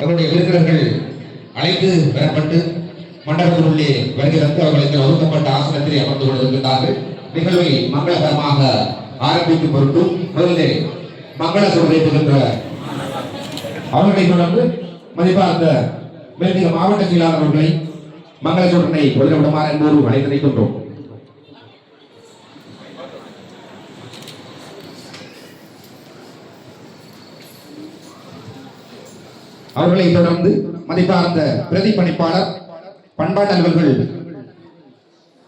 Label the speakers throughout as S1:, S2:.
S1: அவருடைய விருந்தினர்கள் அழைத்து பெறப்பட்டு மண்டபத்தினுள்ளே வருகிறது அவர்களுக்கு ஒதுக்கப்பட்ட ஆசனத்திலே அமர்ந்து கொண்டிருக்கிறார்கள் நிகழ்வை மங்களகரமாக ஆரம்பிக்கும் பொருட்டும் முதலிலே மங்கள சொல்லிட்டுகின்ற அவர்களை தொடர்ந்து மதிப்பார்ந்த மேற்கிய மாவட்ட செயலாளர் அவர்களை மங்கள சொல்றனை கொள்ளிடவிடுமாறு என்போடு அழைத்து நிற்கின்றோம் அவர்களை தொடர்ந்து மதிப்பார்ந்த பிரதி பணிப்பாளர் பண்பாட்டு அலுவல்கள்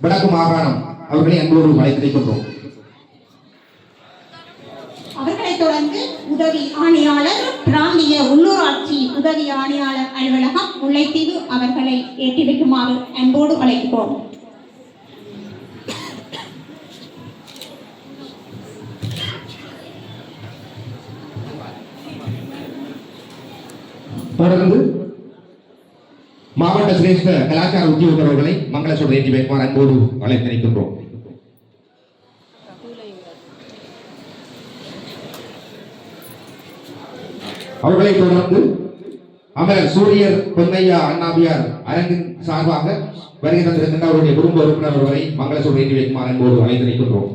S1: வடக்கு மாகாணம் அவர்களை அன்போடு வளைத்திருக்கின்றோம்
S2: அவர்களைத் தொடர்ந்து உதவி ஆணையாளர் பிராந்திய உள்ளூராட்சி உதவி ஆணையாளர் அலுவலகம் முல்லைத்தீவு அவர்களை ஏற்றி வைக்குமாறு அன்போடு வளைக்கிறோம்
S1: தொடர்ந்து மாவட்ட சிரேஷ்ட கலாச்சார உத்தியோகர் அவர்களை மங்கள சொல்ற ஏற்றி வைக்குமாறு அன்போடு அழைத்திருக்கின்றோம் அவர்களை தொடர்ந்து அமரர் சூரியர் பொன்னையா அண்ணாபியார் அரங்கின் சார்பாக வருகை தந்திருக்கின்ற அவருடைய குடும்ப உறுப்பினர் அவர்களை மங்கள சொல்ற ஏற்றி வைக்குமாறு அன்போடு அழைத்திருக்கின்றோம்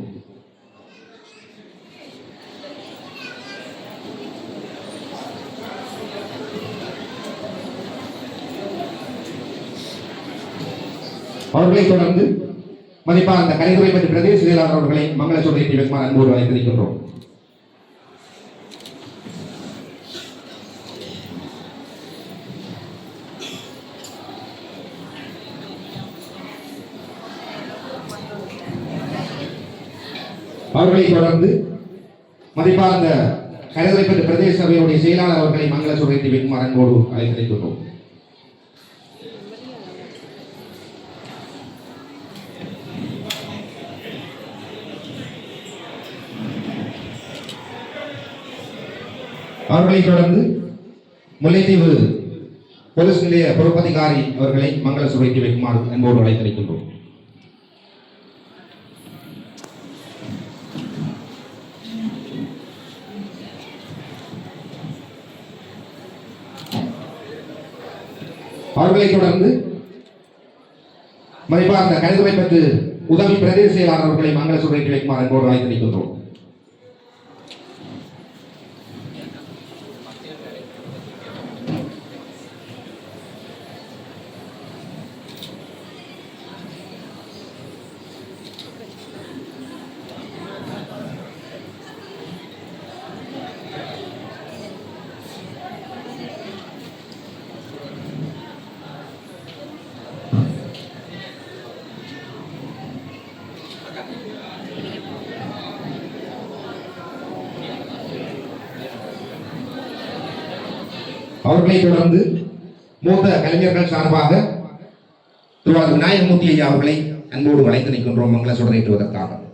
S1: அவர்களை தொடர்ந்து மதிப்பாக அந்த கலைத்துறை பற்றி பிரதேச செயலாளர் அவர்களை மங்கள சொல்ற ஏற்றி வைக்குமாறு அன்போடு அழைத்திருக்கின்றோம். அவர்களை தொடர்ந்து மதிப்பார்ந்த கருதலைப்பட்ட பிரதேச சபையுடைய செயலாளர் அவர்களை மங்கள சுரேற்றி வைக்குமாறு அன்போடு அழைத்திருக்கின்றோம். அவர்களை தொடர்ந்து முல்லைத்தீவு போலீஸ் நிலைய பொறுப்பதிகாரி அவர்களை மங்கள சுரேற்றி வைக்குமாறு அன்போடு அழைத்திருக்கின்றோம் அவர்களை தொடர்ந்து மதிப்பார்ந்த கணிதமை பெற்று உதவி பிரதேச செயலாளர் அவர்களை மங்கள சுரேற்றி வைக்குமாறு அன்போடு அழைத்திருக்கின்றோம் அவர்களை தொடர்ந்து மூத்த கலைஞர்கள் சார்பாக திருவாரூர் விநாயகமூர்த்தி ஐயா அவர்களை அன்போடு அழைத்து நிற்கின்றோம். மங்கள சுடரேற்றுவதற்காக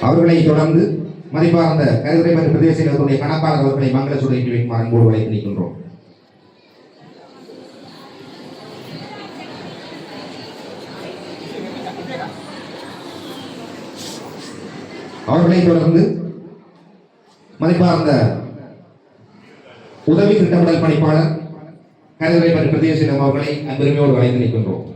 S1: அவர்களை தொடர்ந்து மதிப்பார்ந்த கருதுரை மற்றும் பிரதேச செயலகத்துடைய கணக்காளர் அவர்களை மங்கள சுடரேற்றி வைக்குமாறு அன்போடு வழங்கிக்கின்றோம் அவர்களை தொடர்ந்து மதிப்பார்ந்த உதவி திட்டமிடல் பணிப்பாளர் கருதுரை மற்றும் பிரதேச அவர்களை அன்பெருமையோடு வழங்கி நிற்கின்றோம்.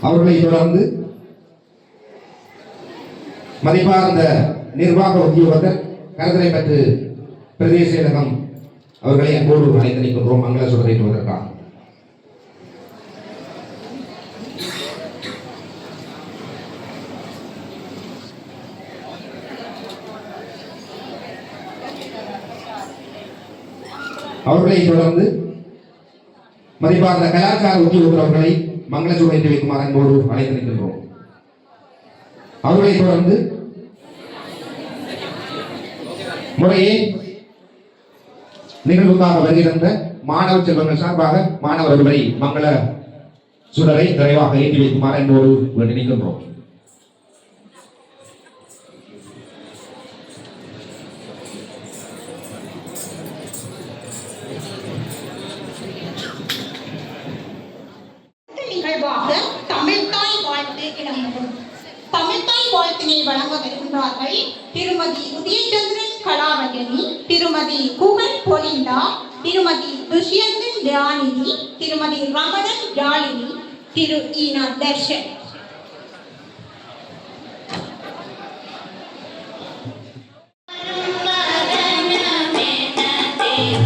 S1: அவர்களை தொடர்ந்து மதிப்பார்ந்த நிர்வாக உத்தியோகத்தர் கருதலை பெற்று பிரதேச செயலகம் அவர்களை அன்போடு அழைத்து நிற்கின்றோம் மங்கள சுடரேற்றுவதற்காக அவர்களை தொடர்ந்து மதிப்பார்ந்த கலாச்சார உத்தியோகத்தர் அவர்களை மங்கள சுடரேற்றி வைக்குமாறு அன்போடு அழைத்து நிற்கின்றோம். அவர்களை தொடர்ந்து முறையே நிகழ்வுக்காக வருகின்ற மாணவ செல்வங்கள் சார்பாக மாணவர்களை மங்கள சுடரை நிறைவாக ஏற்றி வைக்குமாறு என்போடு
S2: நினைக்கின்றோம் வழங்கவிருக்கின்றார்கள் திருமதி உதயச்சந்திரன் கலாவதனி திருமதி குகன் பொலிந்தா திருமதி துஷ்யந்தன் தியானிதி திருமதி ரமணன் ஜாலினி திரு ஈனா தர்ஷன்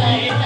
S2: Thank you.